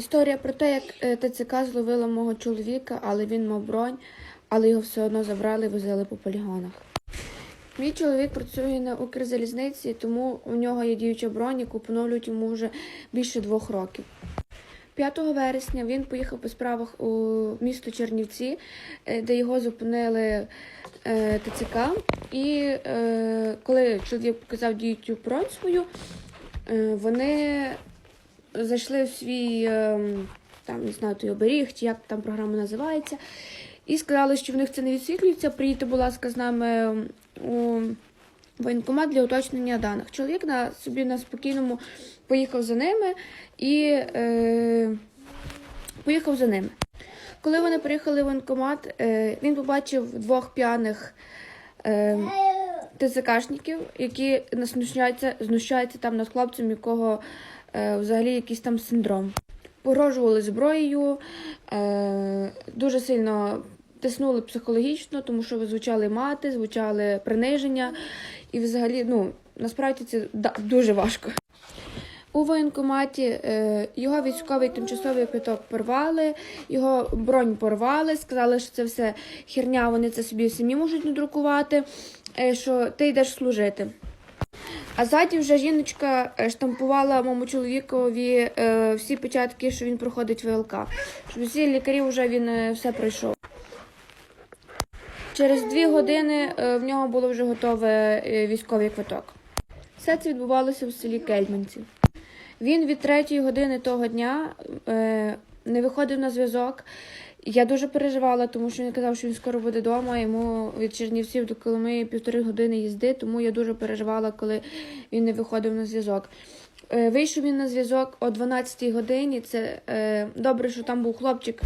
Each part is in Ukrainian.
Історія про те, як е, ТЦК зловила мого чоловіка, але він мав бронь, але його все одно забрали і возили по полігонах. Мій чоловік працює на Укрзалізниці, тому у нього є діюча бронь, яку поновлюють йому вже більше двох років. 5 вересня він поїхав по справах у місто Чернівці, е, де його зупинили е, ТЦК. І коли чоловік показав діючу бронь свою, вони зайшли в свій е, там не знаю, той оберіг, чи як там програма називається, і сказали, що в них це не відсвітлюється. Приїдьте, будь ласка, з нами у воєнкомат для уточнення даних. Чоловік на собі на спокійному поїхав за ними і е, поїхав за ними. Коли вони приїхали в воєнкомат, е, він побачив двох п'яних е, ТЦКшників, які знущаються, знущаються там над хлопцем, якого взагалі якийсь там синдром. Погрожували зброєю, е, дуже сильно тиснули психологічно, тому що звучали мати, звучали приниження. І взагалі, ну, насправді це дуже важко. У воєнкоматі е, його військовий тимчасовий квиток порвали, його бронь порвали, сказали, що це все херня, вони це собі самі можуть надрукувати, е, що ти йдеш служити. А ззаді вже жіночка е, штампувала моєму чоловікові е, всі печатки, що він проходить ВЛК. Щоб всі лікарі вже він е, все пройшов. Через дві години в нього було вже готове військовий квиток. Все це відбувалося в селі Кельменці. Він від третьої години того дня не виходив на зв'язок. Я дуже переживала, тому що він казав, що він скоро буде вдома. Йому від Чернівців до Коломиї півтори години їзди, тому я дуже переживала, коли він не виходив на зв'язок. Е, вийшов він на зв'язок о 12-й годині. Це е, добре, що там був хлопчик,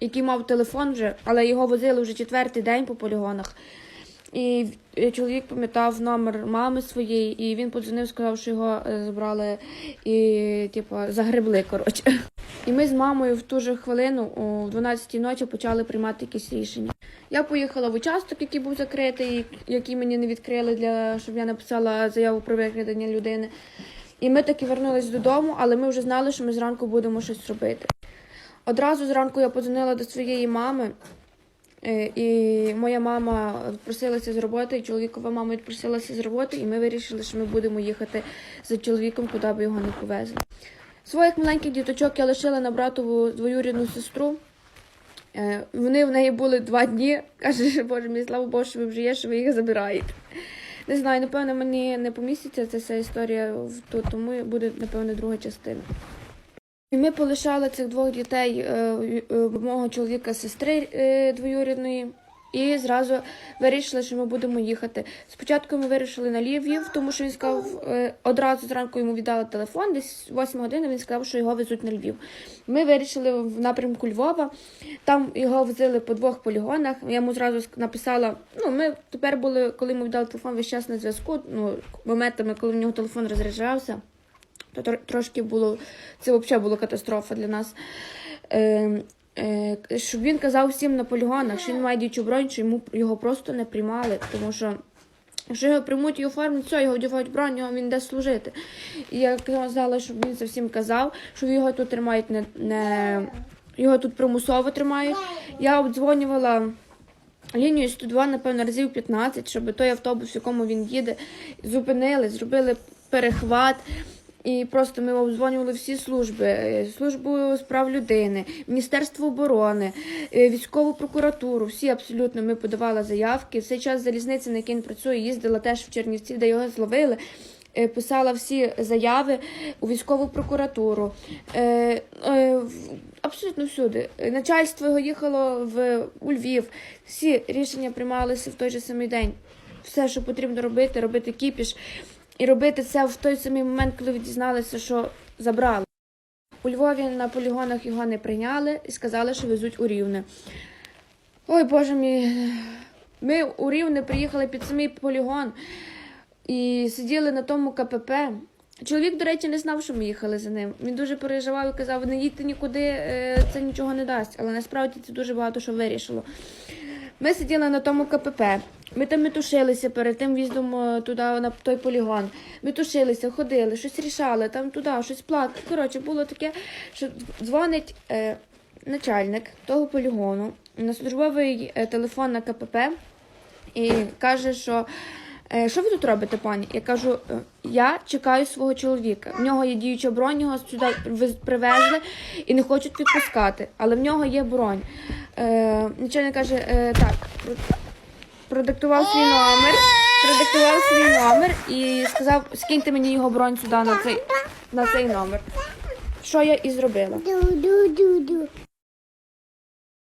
який мав телефон вже, але його возили вже четвертий день по полігонах. І е, чоловік пам'ятав номер мами своєї, і він подзвонив, сказав, що його е, забрали і, типу, загребли. коротше. І ми з мамою в ту же хвилину о 12-й ночі почали приймати якісь рішення. Я поїхала в участок, який був закритий, який мені не відкрили, для щоб я написала заяву про викрадення людини. І ми таки вернулись додому, але ми вже знали, що ми зранку будемо щось робити. Одразу зранку я подзвонила до своєї мами. Е, І моя мама відпросилася з роботи, і чоловікова мама відпросилася з роботи, і ми вирішили, що ми будемо їхати за чоловіком, куди б його не повезли. Своїх маленьких діточок я лишила на братову двоюрідну сестру. Е, Вони в неї були два дні. Каже, Боже мій, слава Богу, що ви вже є, що ви їх забираєте. Не знаю, напевно, мені не поміститься ця вся історія тому буде, напевно, друга частина. Ми полишали цих двох дітей е, е, мого чоловіка сестри е, двоюрідної. І зразу вирішили, що ми будемо їхати. Спочатку ми вирішили на Львів, тому що він сказав, одразу зранку йому віддали телефон, десь 8 години він сказав, що його везуть на Львів. Ми вирішили в напрямку Львова, там його возили по двох полігонах. Я йому зразу написала, ну ми тепер були, коли йому віддали телефон, весь час на зв'язку, ну, моментами, коли в нього телефон розряджався то тр- трошки було це взагалі була катастрофа для нас. Е, е, щоб він казав всім на полігонах, що він має діючу бронь, що йому його просто не приймали, тому що. Якщо його приймуть і оформлять, все, його вдягають бронь, його він йде служити. І я казала, щоб він це всім казав, що його тут тримають не, не його тут примусово тримають. Я обдзвонювала лінію 102, напевно, разів 15, щоб той автобус, в якому він їде, зупинили, зробили перехват. І просто ми обдзвонювали всі служби, е, службу справ людини, Міністерство оборони, е, військову прокуратуру. Всі абсолютно ми подавали заявки. В час залізниця, на якій він працює, їздила теж в Чернівці, де його зловили. е, Писала всі заяви у військову прокуратуру. Абсолютно всюди. Начальство його їхало в у Львів. Всі рішення приймалися в той же самий день. Все, що потрібно робити, робити кіпіш. І робити це в той самий момент, коли ви дізналися, що забрали. У Львові на полігонах його не прийняли і сказали, що везуть у Рівне. Ой, Боже мій. Ми у Рівне приїхали під самий полігон і сиділи на тому КПП. Чоловік, до речі, не знав, що ми їхали за ним. Він дуже переживав і казав, не їдьте нікуди, е, це нічого не дасть. Але насправді це дуже багато що вирішило. Ми сиділи на тому КПП. Ми там метушилися перед тим в'їздом е, туди на той полігон. Метушилися, ходили, щось рішали, там туди, щось плакали. Коротше, було таке, що дзвонить е, начальник того полігону на службовий е, телефон на КПП і каже, що. «Е, Що ви тут робите, пані? Я кажу, «Е, я чекаю свого чоловіка. В нього є діюча бронь, його сюди вез- привезли і не хочуть відпускати, але в нього є бронь. Е, начальник каже, е, так, продиктував свій номер, продиктував свій номер і сказав, скиньте мені його бронь сюди на цей, на цей номер. Що я і зробила.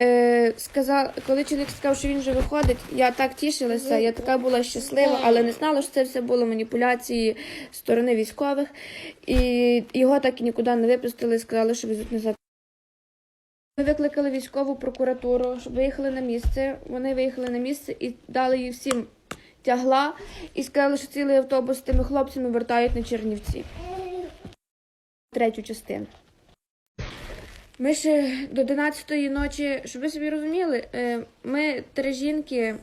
Е, сказав, коли чоловік сказав, що він вже виходить, я так тішилася, я така була щаслива, але не знала, що це все було маніпуляції сторони військових. І його так і нікуди не випустили, сказали, що везуть назад. Ми викликали військову прокуратуру, виїхали на місце. Вони виїхали на місце і дали їй всім тягла і сказали, що цілий автобус з тими хлопцями вертають на Чернівці. Третю частину. Ми ще до 11-ї ночі, щоб ви собі розуміли, е, ми три жінки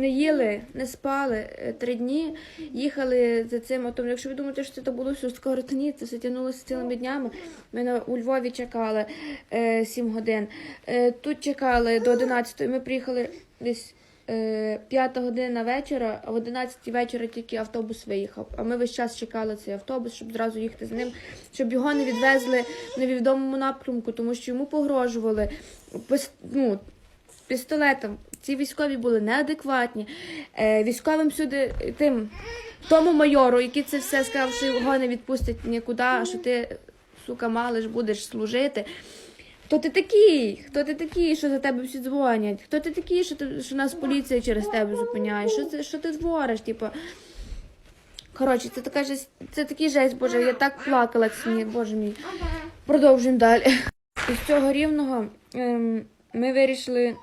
не їли, не спали е, три дні, їхали за цим. От, якщо ви думаєте, що це так було все скоро, то ні, це все тягнулося цілими днями. Ми на, у Львові чекали е, 7 годин. Е, тут чекали до 11-ї. Ми приїхали десь е, 5 година вечора, а в 11 вечора тільки автобус виїхав. А ми весь час чекали цей автобус, щоб зразу їхати з ним, щоб його не відвезли в невідомому напрямку, тому що йому погрожували ну, пістолетом. Ці військові були неадекватні. Е, військовим сюди тим тому майору, який це все сказав, що його не відпустять нікуди, що ти, сука, малиш, будеш служити. Хто ти такий? Хто ти такий, що за тебе всі дзвонять? Хто ти такий, що, ти, що нас поліція через тебе зупиняє? Що, це, що ти твориш? Типу, коротше, це така жесть, це такий жесть, боже, я так плакала ціні, боже мій. Продовжуємо далі. Із цього рівного ем, ми вирішили,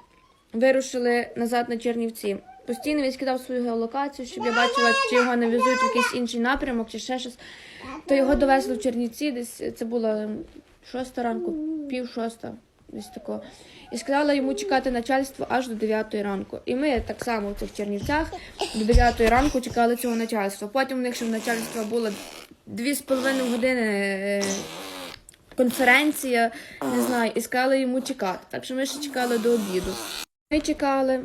вирушили назад на Чернівці. Постійно він скидав свою геолокацію, щоб я бачила, чи його не в якийсь інший напрямок, чи ще щось. То його довезли в Чернівці, десь це було шоста ранку, пів шоста, десь такого. І сказала йому чекати начальство аж до 9 ранку. І ми так само в цих Чернівцях до 9 ранку чекали цього начальства. Потім у них ще в начальства було 2,5 години е, конференція, не знаю, і сказали йому чекати. Так що ми ще чекали до обіду. Ми чекали,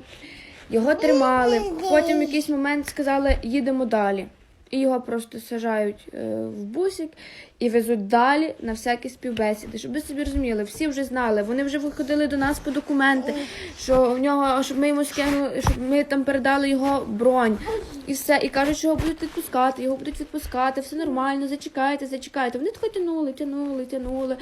його тримали. Потім в якийсь момент сказали, їдемо далі. І його просто сажають е, в бусик і везуть далі на всякі співбесіди. Щоб ви собі розуміли, всі вже знали. Вони вже виходили до нас по документи, що в нього, щоб ми йому скинули, щоб ми там передали його бронь. І все. І кажуть, що його будуть відпускати, його будуть відпускати, все нормально, зачекайте, зачекайте. Вони тако тянули, тянули, тянули.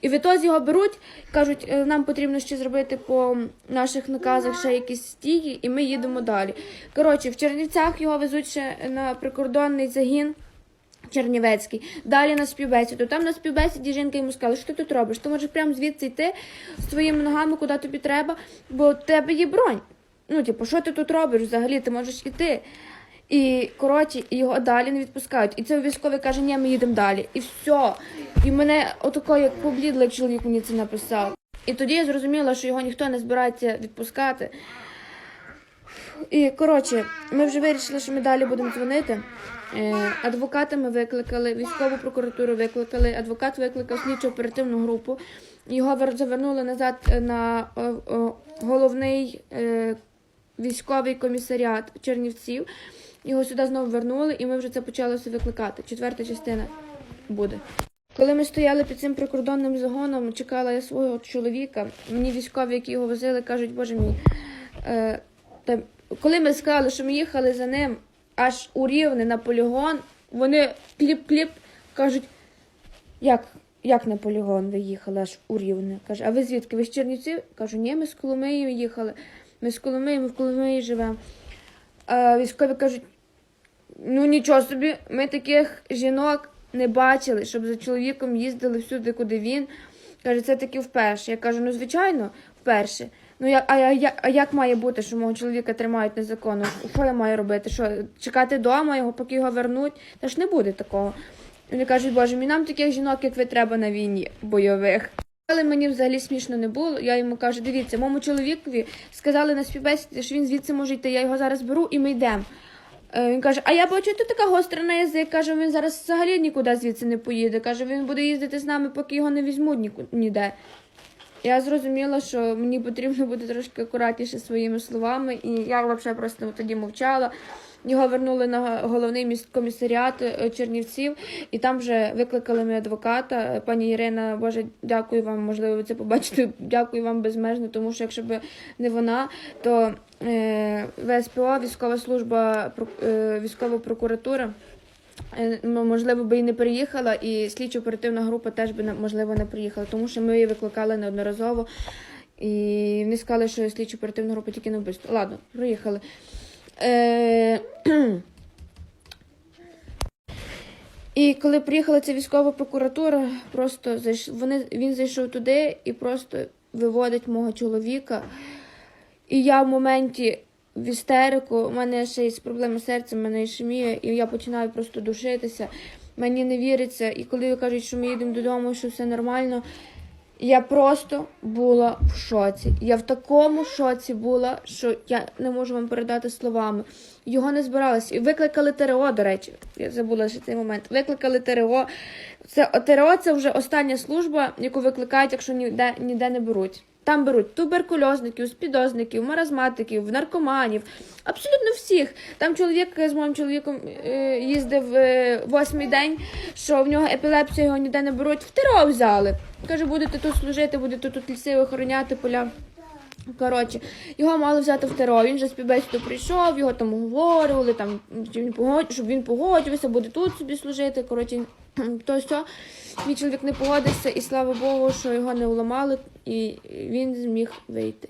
І в ітозі його беруть, кажуть, «Е, нам потрібно ще зробити по наших наказах ще якісь стії, і ми їдемо далі. Коротше, в Чернівцях його везуть ще на прикордонний загін. Чернівецький, далі на співбесіду. Там на співбесіді жінка йому сказала, що ти тут робиш? Ти можеш прямо звідси йти з твоїми ногами, куди тобі треба, бо в тебе є бронь. Ну, типу, що ти тут робиш взагалі? Ти можеш йти. І коротше, і його далі не відпускають. І цей військовий каже, ні, ми їдемо далі. І все. І мене отако, як поблідло, як чоловік мені це написав. І тоді я зрозуміла, що його ніхто не збирається відпускати. І коротше, ми вже вирішили, що ми далі будемо дзвонити. Е, адвоката ми викликали, військову прокуратуру викликали, адвокат викликав слідчо оперативну групу. Його вер- завернули назад на е, е, головний військовий комісаріат Чернівців. Його сюди знову вернули, і ми вже це почали все викликати. Четверта частина буде. Коли ми стояли під цим прикордонним загоном, чекала я свого чоловіка. Мені військові, які його возили, кажуть, боже мій. Е, та, коли ми сказали, що ми їхали за ним аж у рівне на полігон, вони кліп-кліп кажуть, як, як на полігон ви їхали аж у рівне? Каже, а ви звідки? Ви з Чернівців? Кажу, ні, ми з Коломиї їхали. Ми з Коломиї, ми в Коломиї живемо. А військові кажуть, ну нічого собі, ми таких жінок не бачили, щоб за чоловіком їздили всюди, куди він. Каже, це таки вперше. Я кажу, ну звичайно, вперше. Ну я, а, я, а як має бути, що мого чоловіка тримають незаконно? Що я маю робити? Що, чекати вдома його, поки його вернуть? Та ж не буде такого. Вони кажуть, боже, мені нам таких жінок, як ви треба на війні бойових. Але мені взагалі смішно не було. Я йому кажу: дивіться, моєму чоловікові сказали на співбесіді, що він звідси може йти. Я його зараз беру і ми йдемо. Е, Він каже: А я бачу, ти така гостра на язик. Каже, він зараз взагалі нікуди звідси не поїде. Каже, він буде їздити з нами, поки його не візьмуть ніде. Я зрозуміла, що мені потрібно бути трошки акуратніше своїми словами, і я взагалі просто тоді мовчала. Його вернули на головний міст комісаріат е, Чернівців, і там вже викликали ми адвоката. Пані Ірина, Боже, дякую вам. Можливо, ви це побачите. Дякую вам безмежно, тому що якщо б не вона, то е, ВСПО, військова служба, е, військова прокуратура. Е, ну, Можливо, би і не приїхала, і слідчо оперативна група теж би можливо не приїхала, тому що ми її викликали неодноразово. І вони сказали, що слідчо оперативна група тільки на вбивство. Ладно, приїхали. Е... І коли приїхала ця військова прокуратура, просто зайш... вони... він зайшов туди і просто виводить мого чоловіка. І я в моменті в істерику, у мене ще є проблеми з серцем, у мене ішемія, і я починаю просто душитися. Мені не віриться. І коли кажуть, що ми їдемо додому, що все нормально, я просто була в шоці. Я в такому шоці була, що я не можу вам передати словами. Його не збиралися. І викликали ТРО, до речі. Я забула ще цей момент. Викликали ТРО. Це ТРО це вже остання служба, яку викликають, якщо ніде, ніде не беруть. Там беруть туберкульозників, спідозників, маразматиків, наркоманів, абсолютно всіх. Там чоловік з моїм чоловіком е, їздив е, восьмий день, що в нього епілепсія його ніде не беруть. В тиро взяли. Каже, будете тут служити, будете тут ліси охороняти поля. Коротше, його мали взяти в ТРО. Він вже співбесіду прийшов, його там уговорювали, там, щоб він погоджувався, буде тут собі служити. Коротше, то що. Мій чоловік не погодився, і слава Богу, що його не уламали, і він зміг вийти.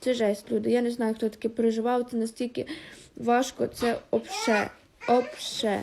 Це жесть, люди. Я не знаю, хто таке переживав. Це настільки важко, це обше. Обше.